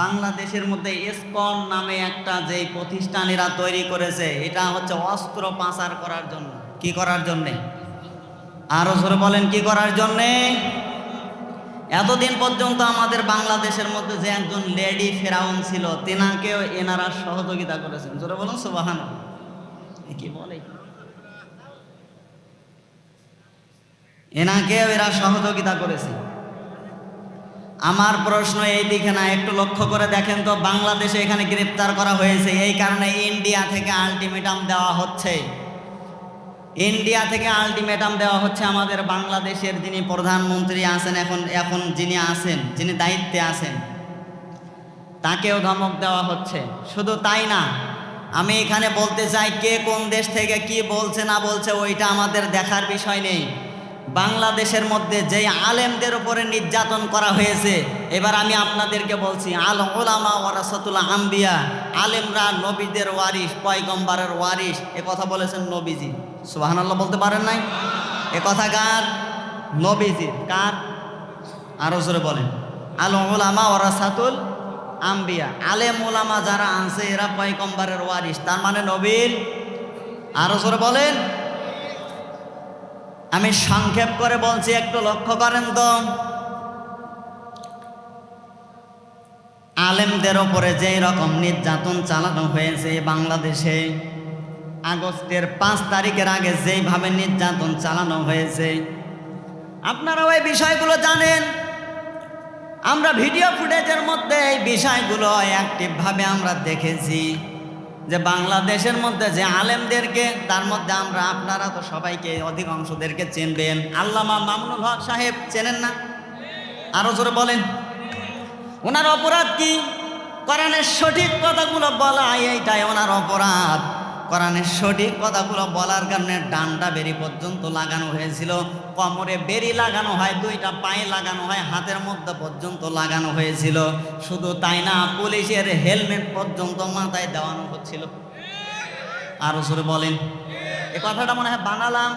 বাংলাদেশের মধ্যে এসকন নামে একটা যে প্রতিষ্ঠান এরা তৈরি করেছে, এটা হচ্ছে অস্ত্র পাচার করার জন্য। কি করার জন্যে? আরও জোরে বলেন, কি করার জন্যে? এতদিন পর্যন্ত আমাদের বাংলাদেশের মধ্যে যে একজন লেডি ফেরাউন ছিল, তেনাকেও এনারা সহযোগিতা করেছেন। জোরে বলুন সুবাহান কি বলে? এনাকেও এরা সহযোগিতা করেছে। আমার প্রশ্ন এই দিকে না, একটু লক্ষ্য করে দেখেন তো, বাংলাদেশে এখানে গ্রেপ্তার করা হয়েছে। এই কারণে ইন্ডিয়া থেকে আলটিমেটাম দেওয়া হচ্ছে। ইন্ডিয়া থেকে আলটিমেটাম দেওয়া হচ্ছে আমাদের বাংলাদেশের যিনি প্রধানমন্ত্রী আছেন, এখন এখন যিনি আছেন, যিনি দায়িত্বে আছেন, তাকেও ধমক দেওয়া হচ্ছে। শুধু তাই না, আমি এখানে বলতে চাই, কে কোন দেশ থেকে কি বলছে না বলছে, ওইটা আমাদের দেখার বিষয় নেই। বাংলাদেশের মধ্যে যেই আলেমদের উপরে নির্যাতন করা হয়েছে, এবার আমি আপনাদেরকে বলছি, আল ওলামা ওয়ারাসাতুল আম্বিয়া, আলেমরা নবীদের ওয়ারিস পয়গম্বারের ওয়ারিস এ কথা বলেছেন নবীজি। সুবহানাল্লাহ বলতে পারেন নাই? এ কথা কার? নবীজির কার? আরও জোরে বলেন। আল ওলামা ওয়ারাসাতুল আম্বিয়া। আলেম ওলামা যারা আনছে, এরা পয়গম্বারের ওয়ারিস তার মানে নবীর? আরও জোরে বলেন। আমি সংক্ষেপ করে বলছি, একটু লক্ষ্য করেন তো। আলেমদের ওপরে যেই রকম নির্যাতন চালানো হয়েছে বাংলাদেশে, আগস্টের পাঁচ তারিখের আগে যেইভাবে নির্যাতন চালানো হয়েছে, আপনারা ওই বিষয়গুলো জানেন। আমরা ভিডিও ফুটেজের মধ্যে এই বিষয়গুলো অ্যাক্টিভভাবে আমরা দেখেছি। যে বাংলাদেশের মধ্যে যে আলেমদেরকে, তার মধ্যে আমরা আপনারা তো সবাইকে, অধিকাংশদেরকে চেনবেন। আল্লামা মামুনুল হক সাহেব চেনেন না? আরও জোরে বলেন। ওনার অপরাধ কি? কোরআনের সঠিক কথাগুলো বলা, এইটাই ওনার অপরাধ। কোরআনের সঠিক কথাগুলো বলার কারণে ডান্ডা বেরি পর্যন্ত লাগানো হয়েছিল, কোমরে বেরি লাগানো হয়, দুইটা পায়ে লাগানো হয়, হাতের মধ্যে পর্যন্ত লাগানো হয়েছিল। শুধু তাই না, পুলিশের হেলমেট পর্যন্ত মাথায় দেওয়ানো হচ্ছিল। আরও জোরে বলেন। এ কথাটা মনে হয় বানালাম।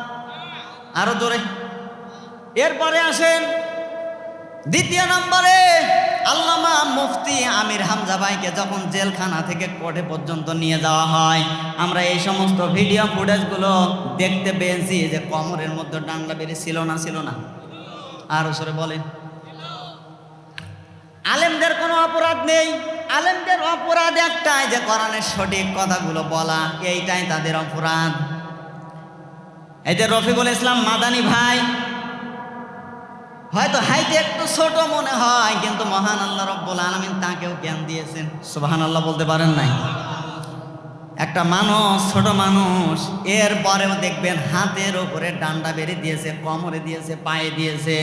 আরও জোরে। এরপরে আসেন দ্বিতীয় নম্বরে। আল্লামা মুফতি আমির হামজা ভাইকে যখন জেলখানা থেকে কোর্টে পর্যন্ত নিয়ে যাওয়া হয়, আমরা এই সমস্ত ভিডিও ফুটেজগুলো দেখতে পেয়েছি যে কমরের মধ্যে ডান্ডা বেরিয়ে ছিল না ছিল না। আর সরে বলেন। আলেমদের কোনো অপরাধ নেই। আলেমদের অপরাধ একটাই যে কোরআনের সঠিক কথাগুলো বলা, এইটাই তাদের অপরাধ। এই যে রফিকুল ইসলাম মাদানি ভাই হয়তো হাইতে একটু ছোট মনে হয়, কিন্তু মহান আল্লাহ রব্বুল আলমিন তাকেও জ্ঞান দিয়েছেন। সুবাহান আল্লাহ বলতে পারেন নাই? একটা মানুষ, ছোট মানুষ, এর পরেও দেখবেন হাতের ওপরে ডান্ডা বেড়ে দিয়েছে, কোমরে দিয়েছে, পায়ে দিয়েছে।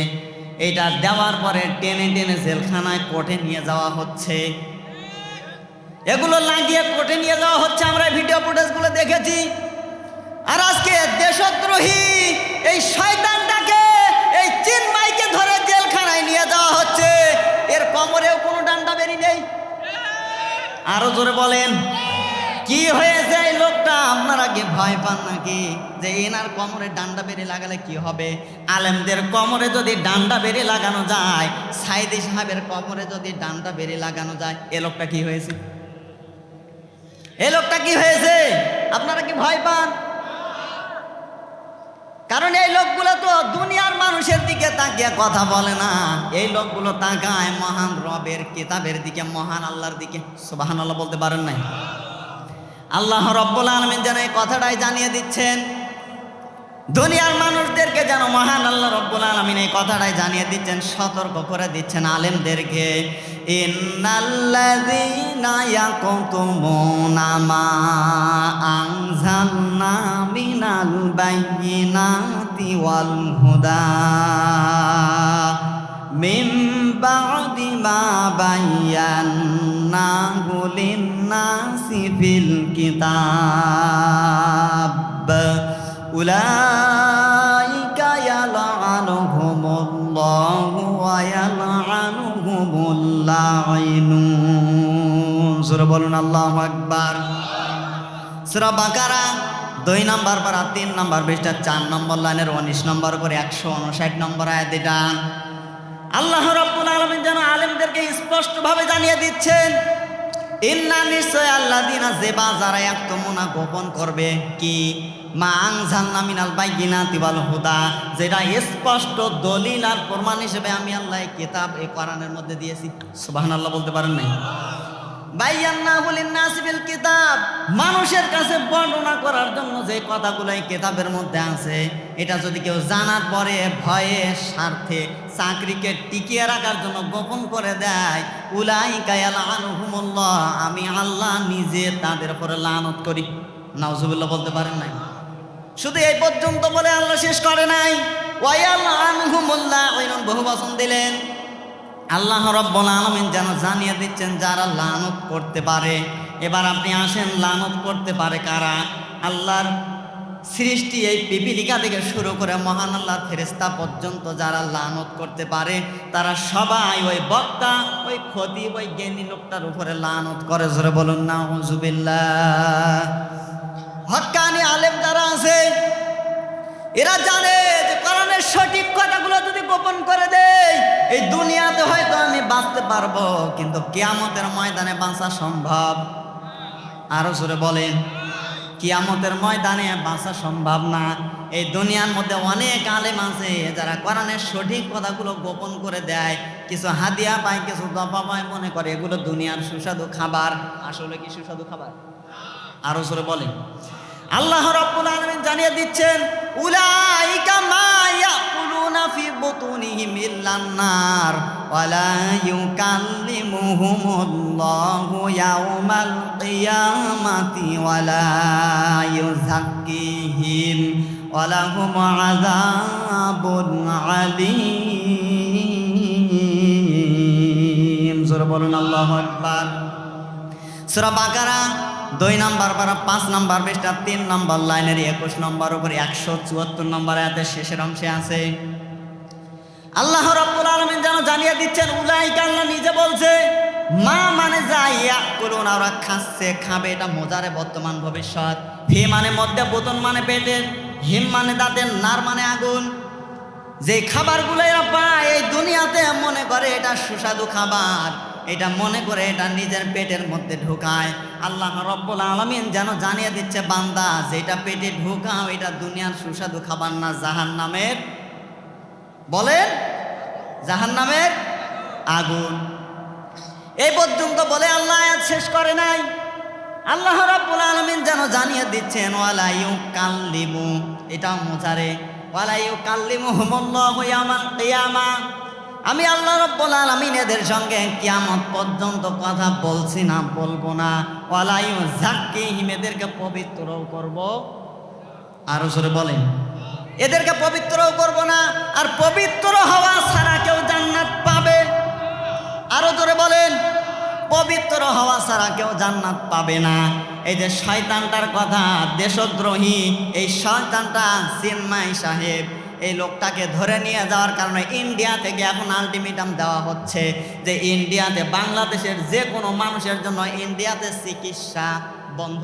এটা দেওয়ার পরে টেনে টেনে জেলখানায় কোর্টে নিয়ে যাওয়া হচ্ছে। এগুলো লাগিয়ে কোর্টে নিয়ে যাওয়া হচ্ছে, আমরা ভিডিও ফুটেজগুলো দেখেছি। আর আজকে দেশদ্রোহী, এই শয়তানটাকে, এই চিন্মাইকে ধরে জেলখানায় নিয়ে যাওয়া হচ্ছে। এর কোমরেও কোনো ডান্ডা বেরি নেই। আরও জোরে বলেন, কি হয়েছে এই লোকটা? আপনারা কি ভয় পান নাকি? যে এনার কোমরে ডান্ডা বেরি লাগালে কি হবে? আলেমদের কোমরে যদি ডান্ডা বেরি লাগানো যায়, সাইদি সাহেবের কোমরে যদি ডান্ডা বেরি লাগানো যায়, এ লোকটা কি হয়েছে? এ লোকটা কি হয়েছে? আপনারা কি ভয় পান? কারণ এই লোকগুলো তো দুনিয়ার মানুষের দিকে তাকিয়ে কথা বলে না। এই লোকগুলো তাকায় মহান রবের কিতাবের দিকে, মহান আল্লাহর দিকে। সুবাহান আল্লাহ বলতে পারেন নাই? আল্লাহ রব্বুল আলমিন যেন এই কথাটাই জানিয়ে দিচ্ছেন দুনিয়ার মানুষদেরকে যেন মহান আল্লাহ রব্বুল আলমিন এই কথাটাই জানিয়ে দিচ্ছেন, সতর্ক করে দিচ্ছেন আলেমদেরকে। কিতাব। উলাইকা ইয়ালআনুহুমুল্লাহু ওয়া ইয়ালআনুহুমুল লাঈনুন সূরা বলুন, আল্লাহু আকবার। সূরা বাকারা দুই নম্বর পারা, তিন নম্বর পৃষ্ঠা, চার নম্বর লাইনের উনিশ নম্বর করে একশো উনষাট নম্বর আয়াত এটা আল্লাহ রব্বুল আলমিন যেন আলেমদেরকে স্পষ্টভাবে জানিয়ে দিচ্ছেন ইন্না নিশ্চয় আল্লাহ দিনা যে বাজারে একতমনা গোপন করবে কি? মা আংঝালনা মিনাল বাইগিনা তিবাল হুদা, যেটা স্পষ্ট দলিল আর প্রমাণ হিসেবে আমি আল্লাহ কিতাব, এই কোরআনের মধ্যে দিয়েছি। সুবহানাল্লাহ বলতে পারেন নাই? বাইয়ান্না বলিন নাসিবিল কিতাব, মানুষের কাছে বর্ণনা করার জন্য যে কথাগুলো এই কিতাবের মধ্যে আছে, এটা যদি কেউ জানার পরে ভয়ে, স্বার্থে চাকরিকে টিকিয়ে রাখার জন্য গোপন করে দেয় উলাই কায়াল আনহুমুল্লাহ আমি আল্লাহ নিজে তাদের উপরে লানত করি। নাউজুবিল্লাহ বলতে পারেন নাই। শুধু এই পর্যন্ত বলে আল্লাহ শেষ করে নাই। ওয়াইয়াল আনহুমুল্লাহ ওইরকম বহু বচন দিলেন। আল্লাহ রব্বুল আলমিন যেন জানিয়ে দিচ্ছেন, যারা লানত করতে পারে, এবার আপনি আসেন, লানত করতে পারে কারা? আল্লাহর সৃষ্টি এই পিপিলিকা থেকে শুরু করে মহান আল্লাহ ফেরেস্তা পর্যন্ত যারা লানত করতে পারে, তারা সবাই ওই বক্তা, ওই ক্ষতি ওই জ্ঞানী লোকটার উপরে লানত করে। জোরে বলুন না হুজুবিল্লাহ হকানি আলেম যারা আছে এরা জানে যে কোরআনের সঠিক কথাগুলো যদি গোপন করে দেয়, এই দুনিয়াতে হয়তো আমি বাঁচতে পারব, কিন্তু কিয়ামতের ময়দানে বাঁচা সম্ভব। আরও জোরে বলেন, কিয়ামতের ময়দানে বাঁচা সম্ভব না। এই দুনিয়ার মধ্যে অনেক আলেম আছে, যারা কোরআনের সঠিক কথাগুলো গোপন করে দেয়। কিছু হাদিয়া পায়, কিছু দফা পায়, মনে করে এগুলো দুনিয়ার সুস্বাদু খাবার। আসলে কি সুস্বাদু খাবার? আরও জোরে বলেন। আল্লাহ রাব্বুল আলামিন জানিয়ে দিচ্ছেন উলাইকা মা ইয়াকুলুনা ফি বুতুনিহিম ইল্লান নার ওয়ালা ইউকাল্লিমুহুমুল্লাহু ইয়াউমাল কিয়ামাতি, ওয়ালা ইউযাক্কিহিম, ওয়ালাহুম আযাবুন আলীম। জোরে বলুন, আল্লাহু আকবার। সুরা বাকারা দুই নাম্বার পারা, পাঁচ নাম্বার পৃষ্ঠা, তিন নাম্বার লাইনের একুশ নম্বর উপরে একশো চুয়াত্তর নম্বর আয়াতের শেষের অংশে আছে। আল্লাহ রব্বুল আলমিন যেন জানিয়ে দিচ্ছেন উলাই আল্লাহ নিজে বলছে, মা মানে যাই করুন ওরা খাচ্ছে, খাবে, এটা মজারে বর্তমান ভবিষ্যৎ। ফি মানে মধ্যে বোতন মানে পেটের হিম মানে দাঁতের নার মানে আগুন। যে খাবারগুলো এরা পায়, এই দুনিয়াতে মনে করে এটা সুস্বাদু খাবার। এটা মনে করে এটা নিজের পেটের মধ্যে ঢুকায়। আল্লাহ রব্বুল আলমিন যেন জানিয়ে দিচ্ছে, বান্দা, যেটা পেটে ঢুকাও, এটা দুনিয়ার সুস্বাদু খাবার না জাহান নামের বলেন জাহান নামের আগুন। এই পর্যন্ত বলে আল্লাহ শেষ করে নাই। আল্লাহ রাব্বুল আলামিন যেন জানিয়ে দিচ্ছেন, ওয়ালা ইউকাল্লিমু, এটা মোজারে, ওয়ালা ইউকাল্লিমু হুমুল্লাহু ইয়ামাল কিয়ামা আমি আল্লাহ রাব্বুল আলামিন এদের সঙ্গে কিয়ামত পর্যন্ত কথা বলছি না, বলব না। ওয়ালা ইউযাক্কিহিম এদেরকে পবিত্রও করব। আরও জোরে বলেন। এদেরকে পবিত্রও করব না, আর পবিত্র হওয়া ছাড়া কেউ জান্নাত পাবে। আরও জোরে বলেন। পবিত্র হওয়া ছাড়া কেউ জান্নাত পাবে না। এই যে শয়তানটার কথা, দেশদ্রোহী, এই শয়তানটা চিন্মাই সাহেব এই লোকটাকে ধরে নিয়ে যাওয়ার কারণে ইন্ডিয়া থেকে এখন আলটিমেটাম দেওয়া হচ্ছে যে ইন্ডিয়াতে বাংলাদেশের যে কোনো মানুষের জন্য ইন্ডিয়াতে চিকিৎসা বন্ধ।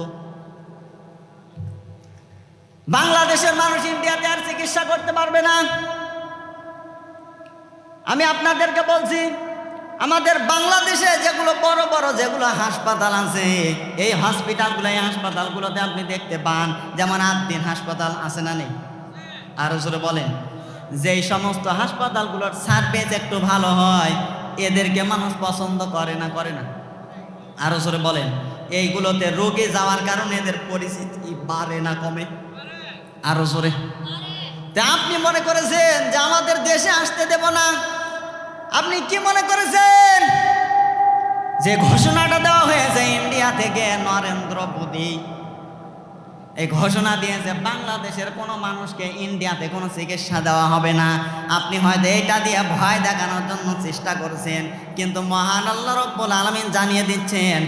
বাংলাদেশের মানুষ ইন্ডিয়াতে আর চিকিৎসা করতে পারবে না। আমি আপনাদেরকে বলছি, আমাদের বাংলাদেশে যেগুলো বড় বড় যেগুলো হাসপাতাল আছে, এই হসপিটালগুলো এই হাসপাতালগুলোতে আপনি দেখতে পান, যেমন আদ্দিন হাসপাতাল আছে না নেই? আরও জোরে বলেন। যেই সমস্ত হাসপাতালগুলোর সার্ভিস একটু ভালো হয়, এদেরকে মানুষ পছন্দ করে না করে না? আরও জোরে বলেন। এইগুলোতে রোগে যাওয়ার কারণে এদের পরিস্থিতি বাড়ে না, কমে? আরও জোরে। তা আপনি মনে করেছেন যে আমাদের দেশে আসতে দেব না? আপনি কি মনে করেছেন? যে ঘোষণাটা দেওয়া হয়েছে, ইন্ডিয়া থেকে নরেন্দ্র মোদী এই ঘোষণা দিয়েছে, বাংলাদেশের কোনো মানুষকে ইন্ডিয়াতে কোনো চিকিৎসা দেওয়া হবে না। আপনি হয়তো এটা দিয়ে ভয় দেখানোর জন্য চেষ্টা করছেন, কিন্তু মহান আল্লাহ রব্বুল আলমিন জানিয়ে দিচ্ছেন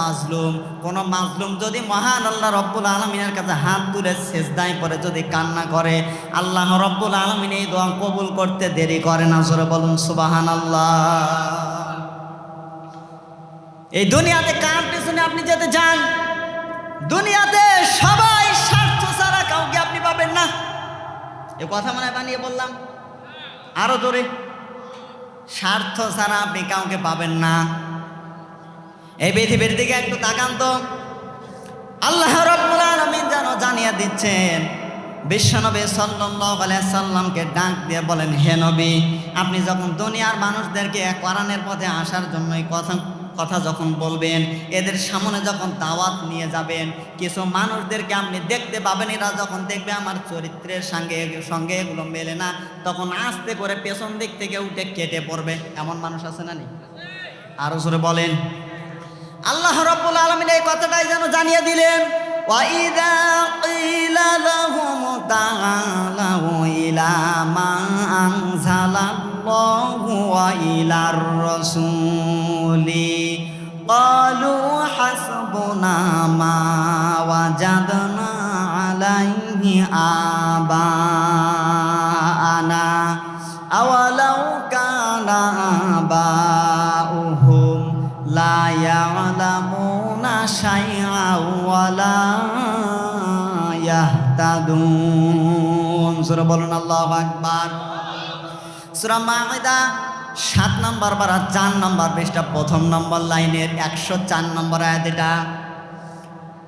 মাজলুম। কোনো মাজলুম যদি মহান আল্লাহ রব্বুল আলমিনের কাছে হাত তুলে সেজদায় পরে যদি কান্না করে, আল্লাহ রব্বুল আলমিন এই দোয়া কবুল করতে দেরি করে না। জোরে বলুন সুবাহান আল্লাহ এই দুনিয়াতে কার পিছনে আপনি যেতে চান? দুনিয়াতে সবাই স্বার্থ ছাড়া কাউকে আপনি পাবেন না। এ কথা মনে বানিয়ে বললাম। আরও জোরে। স্বার্থ ছাড়া আপনি কাউকে পাবেন না। এই পৃথিবীর দিকে একটু তাকান তো। আল্লাহ রব্বুল আলামিন যেন জানিয়ে দিচ্ছেন, বিশ্বনবী সাল্লাল্লাহু আলাইহি সাল্লামকে ডাক দিয়ে বলেন, হে নবী, আপনি যখন দুনিয়ার মানুষদেরকে কোরআনের পথে আসার জন্য এই কথা কথা যখন বলবেন এদের সামনে যখন দাওয়াত নিয়ে যাবেন কিছু মানুষদেরকে আপনি দেখতে পাবেন এরা যখন দেখবে আমার চরিত্রের সঙ্গে সঙ্গে এগুলো মেলে না তখন আস্তে করে পেছন দিক থেকে উঠে কেটে পড়বে এমন মানুষ আছে না নি আরো জোরে বলেন আল্লাহ রাব্বুল আলামিন এই কথাটাই যেন জানিয়ে দিলেন وَإِذَا قِيلَ لَهُمْ تَعَالَوْا إِلَى مَا أَنزَلَ اللَّهُ الله وإلى الرسول قالوا حسبنا ما وجدنا عليه آباءنا أولو كان آباؤهم لا يعلمون شيئا ولا يهتدون سورة بلون الله أكبر সূরা মাইদা সাত নম্বর বারা চার নম্বর বেশটা প্রথম নম্বর লাইনের একশো চার নম্বর আয়াত এটা।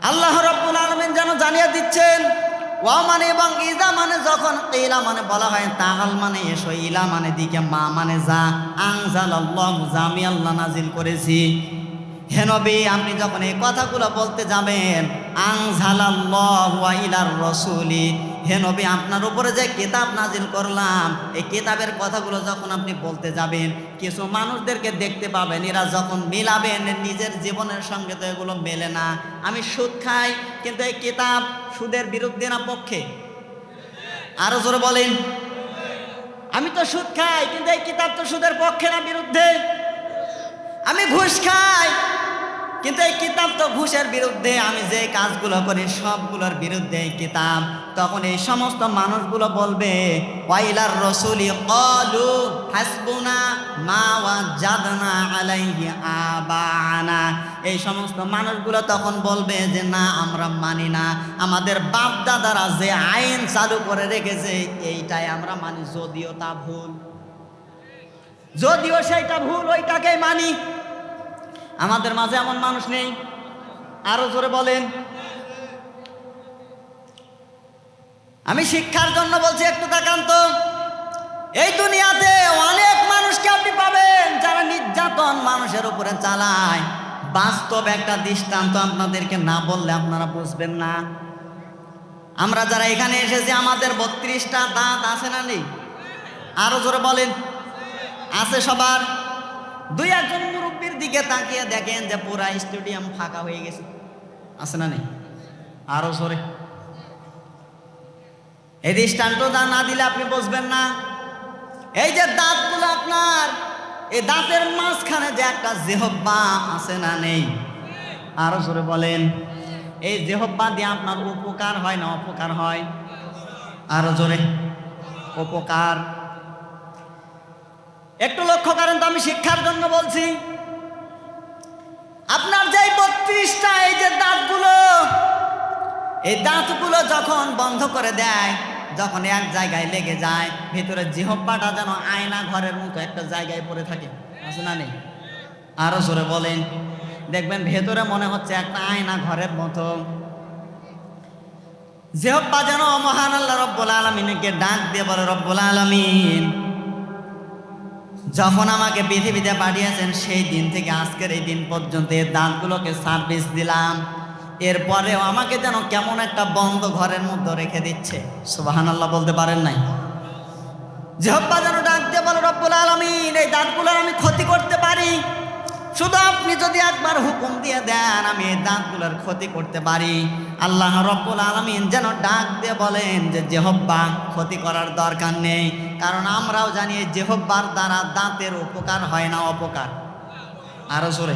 আল্লাহ রব্বুল আলমিন যেন জানিয়ে দিচ্ছেন, ওয়া মানে এবং ইজা মানে যখন ইলা মানে বলা হয়, তাহাল মানে এসো, ইলা মানে দিকে মা মানে যা আংজাল আল্লাহ জামি আল্লাহ নাজিল করেছি। হে নবী, আপনি যখন এই কথাগুলো বলতে যাবেন ইলার রসুলি, হে নবী, আপনার উপরে যে কিতাব নাজিল করলাম, এই কিতাবের কথাগুলো যখন আপনি বলতে যাবেন, কিছু মানুষদেরকে দেখতে পাবেন, এরা যখন মিলাবেন, নিজের জীবনের সঙ্গে তো এগুলো মেলে না। আমি সুদ খাই, কিন্তু এই কিতাব সুদের বিরুদ্ধে না পক্ষে? আরও জোরে বলেন। আমি তো সুদ খাই, কিন্তু এই কিতাব তো সুদের পক্ষে না, বিরুদ্ধে? আমি ঘুষ খাই। কিন্তু এই কিতাব তো ঘুষের বিরুদ্ধে আমি যে কাজগুলো করি, সবগুলোর বিরুদ্ধে এই কিতাব। তখন এই সমস্ত মানুষগুলো বলবে, ওয়াইলার রসুলি কলু হাসবুনা মা ওয়াজাদনা আলাইহি আবানা এই সমস্ত মানুষগুলো তখন বলবে যে, না, আমরা মানি না। আমাদের বাপ দাদারা যে আইন চালু করে রেখেছে, এইটাই আমরা মানি, যদিও তা ভুল। যদিও সেইটা ভুল ওইটাকেই মানি। আমাদের মাঝে এমন মানুষ নেই। আরও জোরে বলেন। আমি শিক্ষার জন্য বলছি, একটু তাকান তো। এই দুনিয়াতে অনেক মানুষকে আপনি পাবেন, যারা নির্যাতন মানুষের উপরে চালায়। বাস্তব একটা দৃষ্টান্ত আপনাদেরকে না বললে আপনারা বুঝবেন না। আমরা যারা এখানে এসেছি, আমাদের বত্রিশটা দাঁত আছে না নেই? আরও জোরে বলেন। আছে সবার। দুই একজন মুরব্বীর দিকে তাকিয়ে দেখেন যে পুরা স্টেডিয়াম ফাঁকা হয়ে গেছে। আছে না নেই? আরও সরে এই দৃষ্টান্ত দা না দিলে আপনি বুঝবেন না। এই যে দাঁতগুলো আপনার, এই দাঁতের মাঝখানে যে একটা জেহব্বা আছে না নেই? আরও জোরে বলেন। এই জেহব্বা দিয়ে আপনার উপকার হয় না অপকার হয়? আরও জোরে। উপকার। একটু লক্ষ্য করেন তো আমি শিক্ষার জন্য বলছি। আপনার যে বত্রিশটা, এই যে দাঁতগুলো, এই দাঁতগুলো যখন বন্ধ করে দেয়, যখন এক জায়গায় লেগে যায়, ভিতরে জিহব্বাটা যেন আয়না ঘরের মতো একটা জায়গায় পড়ে থাকে। আছে না নেই? আরও জোরে বলেন। দেখবেন ভেতরে মনে হচ্ছে একটা আয়না ঘরের মতো। জেহব্বা যেন মহান আল্লাহ রব্বুল আলমিনকে ডাক দিয়ে বলে, রব্বুল আলমিন। যখন আমাকে পৃথিবীতে পাঠিয়েছেন, সেই দিন থেকে আজকের এই দিন পর্যন্ত এর দাঁতগুলোকে সার্ভিস দিলাম। এরপরেও আমাকে যেন কেমন একটা বন্ধ ঘরের মধ্যে রেখে দিচ্ছে। সুবাহান আল্লাহ বলতে পারেন নাই। জহব্বা যেন ডাক দিয়ে বলো, রব্বুল আলমিন, এই দাঁতগুলোর আমি ক্ষতি করতে পারি। শুধু আপনি যদি একবার হুকুম দিয়ে দেন, আমি এই দাঁতগুলোর ক্ষতি করতে পারি। আল্লাহ রব্বুল আলমিন যেন ডাক দিয়ে বলেন যে, জেহব্বা, ক্ষতি করার দরকার নেই। কারণ আমরাও জানি এই জেহব্বার দ্বারা দাঁতের উপকার হয় না অপকার। আরও জোরে।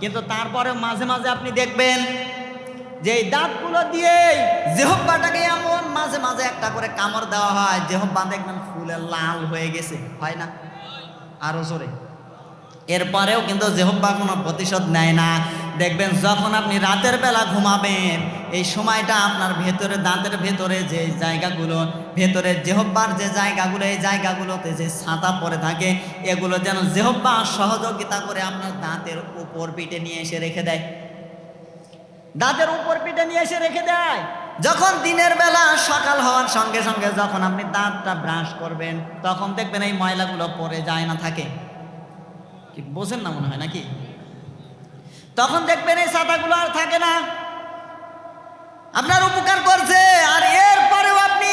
কিন্তু তারপরে মাঝে মাঝে আপনি দেখবেন যে, এই দাঁতগুলো দিয়ে জেহব্বাটাকে এমন মাঝে মাঝে একটা করে কামড় দেওয়া হয়। জেহব্বা দেখবেন ফুলে লাল হয়ে গেছে। হয় না? আরও জোরে। এরপরেও কিন্তু জেহব্বা কোনো প্রতিশোধ নেয় না। দেখবেন যখন আপনি রাতের বেলা ঘুমাবেন, এই সময়টা আপনার ভেতরে, দাঁতের ভেতরে যে জায়গাগুলো, ভেতরে জেহব্বার যে জায়গাগুলো, এই জায়গাগুলোতে যে ছাতা পরে থাকে, এগুলো যেন জেহব্বা সহযোগিতা করে আপনার দাঁতের উপর পিঠে নিয়ে এসে রেখে দেয়। দাঁতের উপর পিঠে নিয়ে এসে রেখে দেয়। যখন দিনের বেলা সকাল হওয়ার সঙ্গে সঙ্গে যখন আপনি দাঁতটা ব্রাশ করবেন, তখন দেখবেন এই ময়লাগুলো পরে যায় না, থাকে। কি বোঝেন না মনে হয় নাকি? তখন দেখবেন এই ছাতাগুলো আর থাকে না। আপনার উপকার করছে, আর এরপরেও আপনি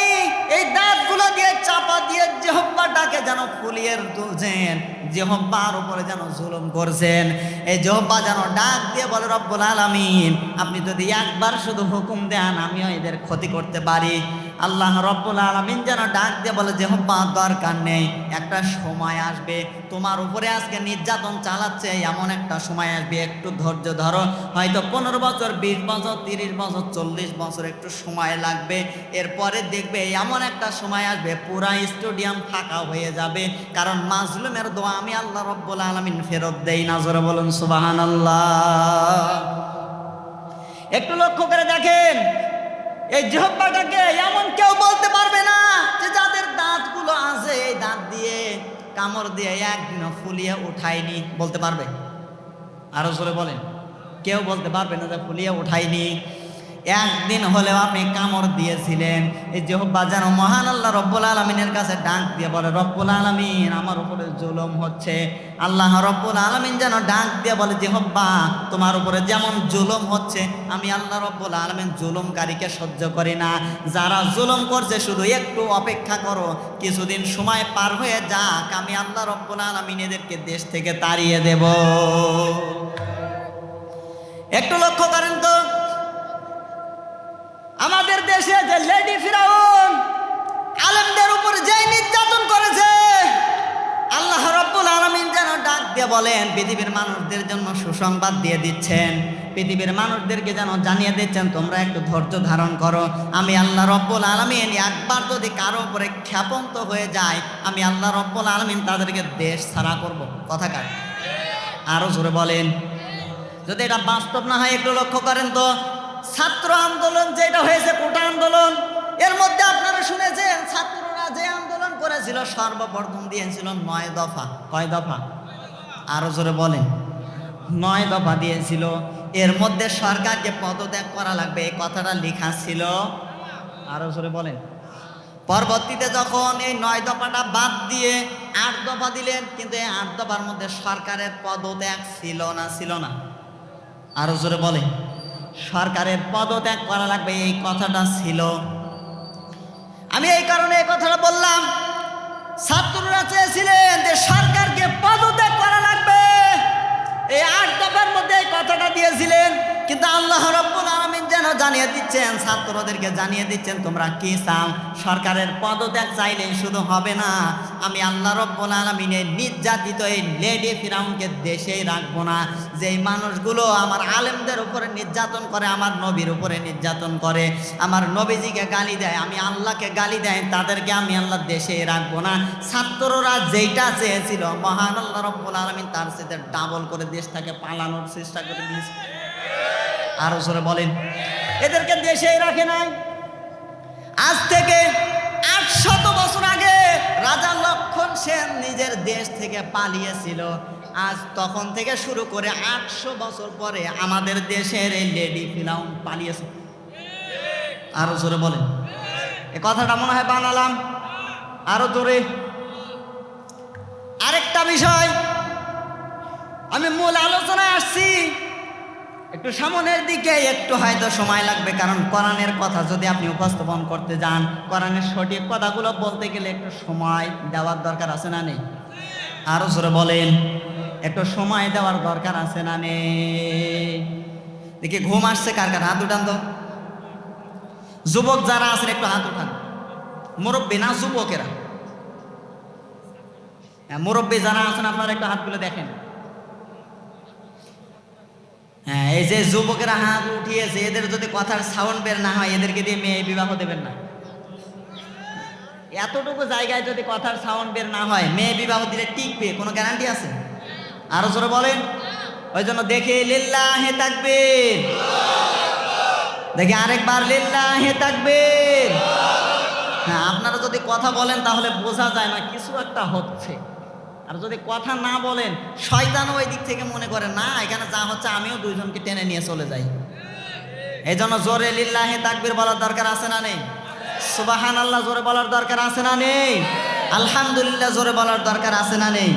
এই দাঁতগুলো দিয়ে চাপা দিয়ে জেহব্বাটাকে যেন ফুলিয়ে তুলছেন, জেহব্বার উপরে যেন জুলুম করছেন। এই জেহব্বা যেন ডাক দিয়ে বলে, রব্বুল আলামিন, আপনি যদি একবার শুধু হুকুম দেন, আমিও এদের ক্ষতি করতে পারি। আল্লাহ রব্বুল আলামিন যেন ডাক দিয়ে বলে জেহব্বা দরকার নেই। একটা সময় আসবে। তোমার উপরে আজকে নির্যাতন চালাচ্ছে, এমন একটা সময় আসবে। একটু ধৈর্য ধরো। হয়তো পনেরো বছর, বিশ বছর, তিরিশ বছর, চল্লিশ বছর একটু সময় লাগবে। এরপরে দেখবে এমন একটা সময় আসবে, পুরা স্টেডিয়াম ফাঁকা হয়ে যাবে। কারণ মাজলুমের দোয়া আমি আল্লাহ রব্বুল আলমিন ফেরত দেই নাজরে বলুন সুবাহান আল্লাহ একটু লক্ষ্য করে দেখেন। এই জিহব্বাটাকে এমন কেউ বলতে পারবে না যে যাদের দাঁতগুলো আছে, এই দাঁত দিয়ে, কামড় দিয়ে একদিনও ফুলিয়ে উঠায়নি বলতে পারবে? আরও জোরে বলেন। কেউ বলতে পারবে না যে ফুলিয়ে উঠায়নি একদিন হলেও আপনি কামড় দিয়েছিলেন। এই জহব্বা যেন মহান আল্লাহ রব্বুল আলমিনের কাছে ডাক দিয়ে বলে, রব্বুল আলমিন, আমার উপরে জুলুম হচ্ছে। আল্লাহ রব্বুল আলমিন যেন ডাক দিয়ে বলে, জহব্বা, তোমার উপরে যেমন জুলুম হচ্ছে, আমি আল্লাহ রব্বুল আলমিন জুলুমকারীকে সহ্য করি না। যারা জুলুম করছে, শুধু একটু অপেক্ষা করো। কিছুদিন সময় পার হয়ে যাক, আমি আল্লাহ রব্বুল আলমিন এদেরকে দেশ থেকে তাড়িয়ে দেব। একটু লক্ষ্য করেন তো আমাদের দেশে যে লেডি ফিরাউন, আলেমদের উপর যেই নির্যাতন করেছে, আল্লাহ রব্বুল আলমিন যেন ডাক দিয়ে বলেন, পৃথিবীর মানুষদের জন্য সুসংবাদ দিয়ে দিচ্ছেন। পৃথিবীর মানুষদেরকে যেন জানিয়ে দিচ্ছেন, তোমরা একটু ধৈর্য ধারণ করো। আমি আল্লাহ রব্বুল আলমিন একবার যদি কারও উপরে ক্ষেপন্ত হয়ে যায়, আমি আল্লাহ রব্বুল আলমিন তাদেরকে দেশ ছাড়া করব। কথা কার? আরও জোরে বলেন। যদি এটা বাস্তব না হয়, একটু লক্ষ্য করেন তো। ছাত্র আন্দোলন যেটা হয়েছে কোটা আন্দোলন, এর মধ্যে আপনারা শুনেছেন, ছাত্ররা যে আন্দোলন করেছিল, সর্বপ্রথম দিয়েছিল নয় দফা। কয় দফা? আরও জোরে বলেন। নয় দফা দিয়েছিল। এর মধ্যে সরকারকে পদত্যাগ করা লাগবে, এই কথাটা লেখা ছিল। আরও জোরে বলেন। পরবর্তীতে যখন এই নয় দফাটা বাদ দিয়ে আট দফা দিলেন, কিন্তু এই আট দফার মধ্যে সরকারের পদত্যাগ ছিল না ছিল না। আরও জোরে বলে সরকারের পদত্যাগ করা লাগবে, এই কথাটা ছিল। আমি এই কারণে এই কথাটা বললাম। ছাত্ররা চেয়েছিলেন যে সরকারকে পদত্যাগ এই আট দফার মধ্যে এই কথাটা দিয়েছিলেন, কিন্তু আল্লাহ রব্বুল আলমিন যেন জানিয়ে দিচ্ছেন, ছাত্রদেরকে জানিয়ে দিচ্ছেন, তোমরা কি চাও? সরকারের পদত্যাগ চাইলেই শুধু হবে না। আমি আল্লাহ রব্বুল আলমিনের নির্যাতিত এই লেডি ফিরাউনকে দেশেই রাখব না। যেই মানুষগুলো আমার আলেমদের উপরে নির্যাতন করে, আমার নবীর উপরে নির্যাতন করে, আমার নবীজিকে গালি দেয়, আমি আল্লাহকে গালি দেয়, তাদেরকে আমি আল্লাহ দেশেই রাখব না। ছাত্ররা যেইটা চেয়েছিল, মহান আল্লাহ রব্বুল আলমিন তার সাথে ডাবল করে দেশটাকে পালানোর চেষ্টা করে দিয়েছে। আরও জোরে বলেন, এদেরকে দেশেই রাখে নাই। আজ থেকে আটশত বছর আগে রাজা লক্ষণ সেন নিজের দেশ থেকে পালিয়েছিল। আজ তখন থেকে শুরু করে আটশো বছর পরে আমাদের দেশের এই লেডি ফিলাউন পালিয়েছে। আরও জোরে বলেন, এ কথাটা মনে হয় বানালাম? আরও জোরে। আরেকটা বিষয় আমি মূল আলোচনায় আসছি। একটু সামনের দিকে একটু হয়তো সময় লাগবে কারণ কোরআনের কথা যদি আপনি উপস্থাপন করতে যান কোরআনের সঠিক কথাগুলো বলতে গেলে একটু সময় দেওয়ার দরকার আছে না নেই? আরও জোরে বলেন একটু সময় দেওয়ার দরকার আছে না নেই? দেখি ঘুম আসছে কার কার? হাত উঠান তো। যুবক যারা আছেন একটু হাত উঠান। মুরব্বী না যুবকেরা? হ্যাঁ, মুরব্বী যারা আছেন আপনারা একটু হাতগুলো দেখেন। হ্যাঁ এই যে যুবকেরা হাত উঠিয়েছে, এদের যদি কথার সাউন্ড বের না হয়, এদেরকে দিয়ে মেয়ে বিবাহ দেবেন না। এতটুকু জায়গায় যদি কথার সাউন্ড বের না হয়, মেয়ে বিবাহ দিলে টিকবে, কোনো গ্যারান্টি আছে? আরও জোরে বলেন। ওই জন্য দেখে লিল্লাহে থাকবে দেখে আরেকবার লিল্লা লিল্লাহে থাকবে হ্যাঁ আপনারা যদি কথা বলেন, তাহলে বোঝা যায় না, কিছু একটা হচ্ছে। আর যদি কথা না বলেন, শয়তানও ওই দিক থেকে মনে করে, না, এখানে যা হচ্ছে আমিও দুইজনকে টেনে নিয়ে চলে যাই। এই জন্য জোরে লিল্লাহে তাকবির বলার দরকার আছে না নেই? সুবাহান আল্লাহ জোরে বলার দরকার আছে না নেই? আলহামদুলিল্লাহ, জোরে বলার দরকার আছে না নেই?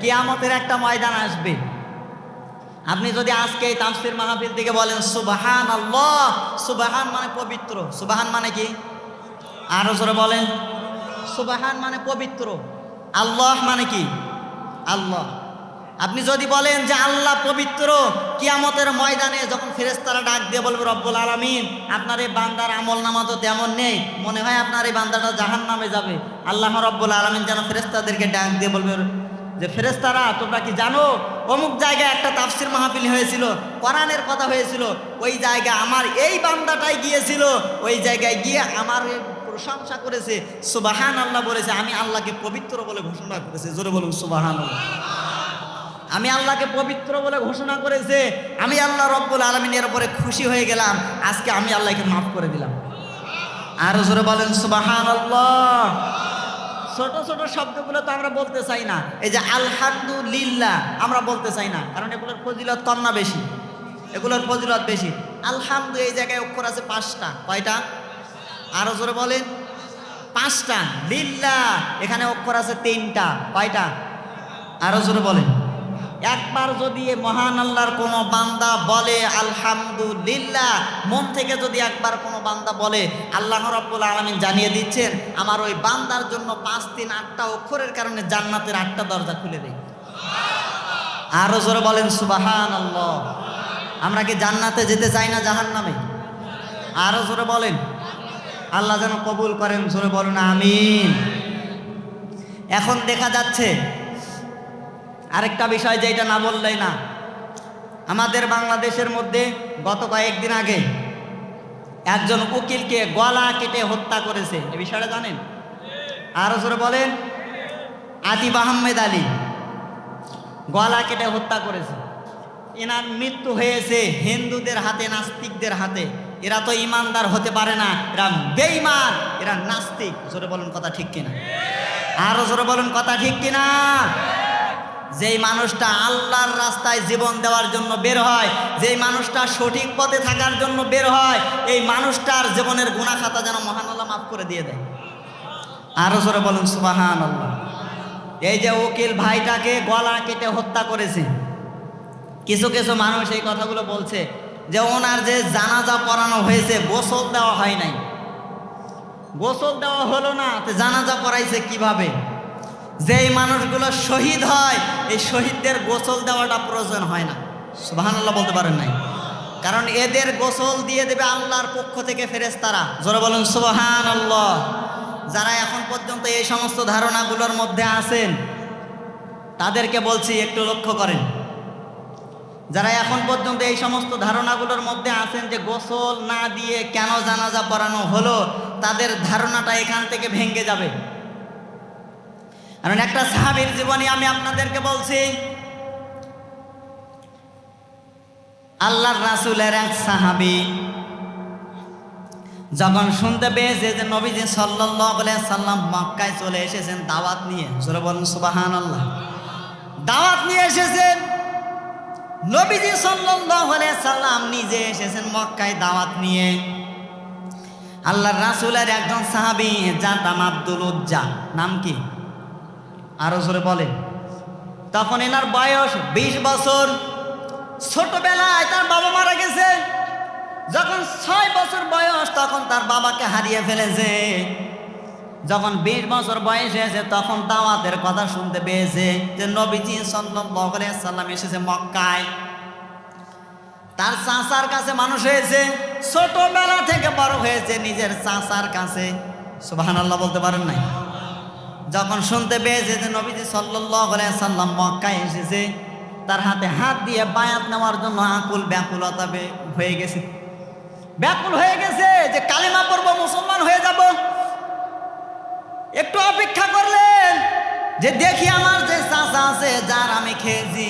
কিয়ামতের একটা ময়দান আসবে। আপনি যদি আজকে এই তামসির মাহফিল থেকে বলেন সুবাহান আল্লাহ সুবাহান মানে পবিত্র। সুবাহান মানে কি? আরও জোরে বলেন। সুবাহান মানে পবিত্র। আল্লাহ মানে কি? আল্লাহ। আপনি যদি বলেন যে আল্লাহ পবিত্র, কিয়ামতের ময়দানে যখন ফেরেস্তারা ডাক দিয়ে বলবে, রব্বুল আলমিন, আপনার এই বান্দার আমল নামা তো তেমন নেই। মনে হয় আপনার এই বান্দাটা জাহান নামে যাবে। আল্লাহ রব্বুল আলমিন যেন ফেরেস্তাদেরকে ডাক দিয়ে বলবে, যে ফেরেস্তারা তোমরা কি জানো? অমুক জায়গায় একটা তাফসির মাহফিল হয়েছিল, কোরআনের কথা হয়েছিল। ওই জায়গায় আমার এই বান্দাটাই গিয়েছিল, ওই জায়গায় গিয়ে আমার প্রশংসা করেছে সুবাহান আল্লাহ বলেছে, আমি আল্লাহকে পবিত্র বলে ঘোষণা করেছে। জোরে বলুন সুবাহান আমি আল্লাহকে পবিত্র বলে ঘোষণা করেছে, আমি আল্লাহ রব্বুল আলমিনের উপরে খুশি হয়ে গেলাম, আজকে আমি আল্লাহকে মাফ করে দিলাম। আরও জোরে বলেন সুবাহান আল্লাহ ছোট ছোট শব্দগুলো তো আমরা বলতে চাই না। এই যে আলহামদুলিল্লাহ, আমরা বলতে চাই না, কারণ এগুলোর ফজিলত কম না বেশি। এগুলোর ফজিলত বেশি। আলহামদু এই জায়গায় অক্ষর আছে পাঁচটা। কয়টা? আরও জোরে বলেন। পাঁচটা। লিল্লা। এখানে অক্ষর আছে তিনটা। কয়টা? আরও জোরে বলেন। একবার যদি মহান আল্লাহর কোনো বান্দা বলে, আলহামদুলিল্লাহ মন থেকে যদি একবার কোনো বান্দা বলে, আল্লাহ রব্বুল আলমিন জানিয়ে দিচ্ছেন, আমার ওই বান্দার জন্য পাঁচ তিন আটটা অক্ষরের কারণে জান্নাতের আটটা দরজা খুলে দেয় আরও জোরে বলেন সুবাহান আল্লাহ আমরা কি জান্নাতে যেতে চাই না জাহান নামে আরও জোরে বলেন আল্লাহ যেন কবুল করেন, জোরে বলুন, আমিন। এখন দেখা যাচ্ছে, আরেকটা বিষয় যেটা না বললেই না, আমাদের বাংলাদেশের মধ্যে গত কয়েকদিন আগে একজন উকিলকে গলা কেটে হত্যা করেছে। এ বিষয়টা জানেন? আরও জোরে বলেন আতিব আহমেদ আলী গলা কেটে হত্যা করেছে। এনার মৃত্যু হয়েছে হিন্দুদের হাতে, নাস্তিকদের হাতে। এরা তো ইমানদার হতে পারে না, এরা বেঈমান, এরা নাস্তিক। জোরে বলুন কথা ঠিক কিনা? আরও জোরে বলুন কথা ঠিক কিনা? যেই মানুষটা আল্লাহর রাস্তায় জীবন দেওয়ার জন্য বের হয়, যেই মানুষটা সঠিক পথে থাকার জন্য বের হয়, এই মানুষটার জীবনের গুণা খাতা যেন মহান আল্লাহ মাফ করে দিয়ে দেয়। আরও জোরে বলুন সুবাহান আল্লাহ এই যে উকিল ভাইটাকে গলা কেটে হত্যা করেছে। কিছু কিছু মানুষ এই কথাগুলো বলছে। যে ওনার যে জানাজা পড়ানো হয়েছে, গোসল দেওয়া হয় নাই। গোসল দেওয়া হলো না, তো জানাজা পড়াইছে কীভাবে? যেই মানুষগুলো শহীদ হয়, এই শহীদদের গোসল দেওয়াটা প্রয়োজন হয় না। সুবাহান আল্লাহ বলতে পারেন নাই। কারণ এদের গোসল দিয়ে দেবে আল্লাহর পক্ষ থেকে ফেরেস্তারা জোরে বলুন সুবাহান আল্লাহ যারা এখন পর্যন্ত এই সমস্ত ধারণাগুলোর মধ্যে আছেন, তাদেরকে বলছি, একটু লক্ষ্য করেন। যারা এখন পর্যন্ত এই সমস্ত ধারণাগুলোর মধ্যে আছেন যে গোসল না দিয়ে কেন জানাজা পড়ানো হলো, তাদের ধারণাটা এখান থেকে ভেঙে যাবে। কারণ একটা সাহাবির জীবনী আমি আপনাদেরকে বলছি, আল্লাহর রাসুলের এক সাহাবি যখন শুনতে পেয়েছে যে নবীজি সাল্লাহ সাল্লাম মক্কায় চলে এসেছেন দাওয়াত নিয়ে বলুন সুবাহান আল্লাহ দাওয়াত নিয়ে এসেছেন। নবীজি সাল্লাহ সাল্লাম নিজে এসেছেন মক্কায় দাওয়াত নিয়ে। আল্লাহর রাসুলের একজন সাহাবী, যার নাম আব্দুল উজ্জা। নাম কি? আরও জোরে বলেন। তখন এনার বয়স বিশ বছর। ছোটবেলায় তার বাবা মারা গেছে। যখন ছয় বছর বয়স, তখন তার বাবাকে হারিয়ে ফেলেছে। যখন বিশ বছর বয়স হয়েছে, তখন দাওয়াতের কথা শুনতে পেয়েছে যে নবীজি সাল্লাম এসেছে মক্কায়। তার চাচার কাছে মানুষ হয়েছে, ছোটবেলা থেকে বড় হয়েছে, নিজের চাচার কাছে। সুবহানাল্লাহ বলতে পারেন নাই? যখন শুনতে পেয়েছে যে নবীজি সাল্লাম মক্কায় এসেছে, তার হাতে হাত দিয়ে বায়াত নেওয়ার জন্য আকুল ব্যাকুলতা হয়ে গেছে। ব্যাকুল হয়ে গেছে যে কালিমা পড়ব, মুসলমান হয়ে যাব। একটু অপেক্ষা করলেন যে দেখি আমার যে চাচা আছে, যার আমি খেয়েছি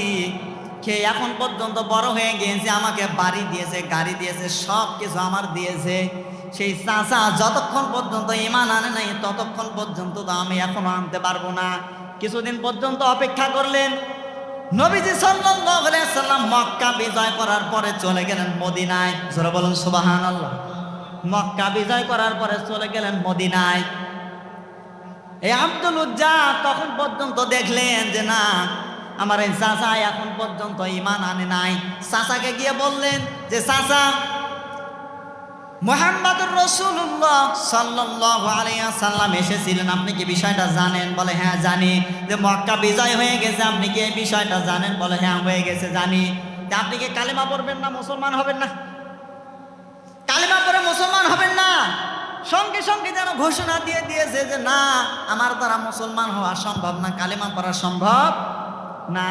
খেয়ে এখন পর্যন্ত বড় হয়ে গিয়েছে, আমাকে বাড়ি দিয়েছে, গাড়ি দিয়েছে সব কিছু আমার দিয়েছে। সেই চাচা যতক্ষণ পর্যন্ত ইমান আনে নাই, ততক্ষণ পর্যন্ত তো আমি এখনও আনতে পারব না। কিছুদিন পর্যন্ত অপেক্ষা করলেন। নবীজি সাল্লাম মক্কা বিজয় করার পরে চলে গেলেন মদিনায়। বলুন, সুবহানাল্লাহ। মক্কা বিজয় করার পরে চলে গেলেন মদিনায়। এই আব্দুল উজ্জা তখন পর্যন্ত দেখলেন যে না, আমার এই চাচা এখন পর্যন্ত ইমান আনে নাই। চাচাকে গিয়ে বললেন যে, চাচা, মোহাম্মদুর রসুল্লাহ সাল্লাহ সাল্লাম এসেছিলেন। আপনি কি বিষয়টা জানেন? বলে হ্যাঁ জানি। যে, মক্কা বিজয় হয়ে গেছে, আপনি কি এই বিষয়টা জানেন? বলে হ্যাঁ হয়ে গেছে, জানি। আপনি কি কালেমা পড়বেন না, মুসলমান হবেন না? কালেমা পড়ে মুসলমান হবেন না? সঙ্গে সঙ্গে যেন ঘোষণা দিয়ে দিয়েছে যে না, আমার দ্বারা মুসলমান হওয়া সম্ভব না, কালেমা পড়া সম্ভব না।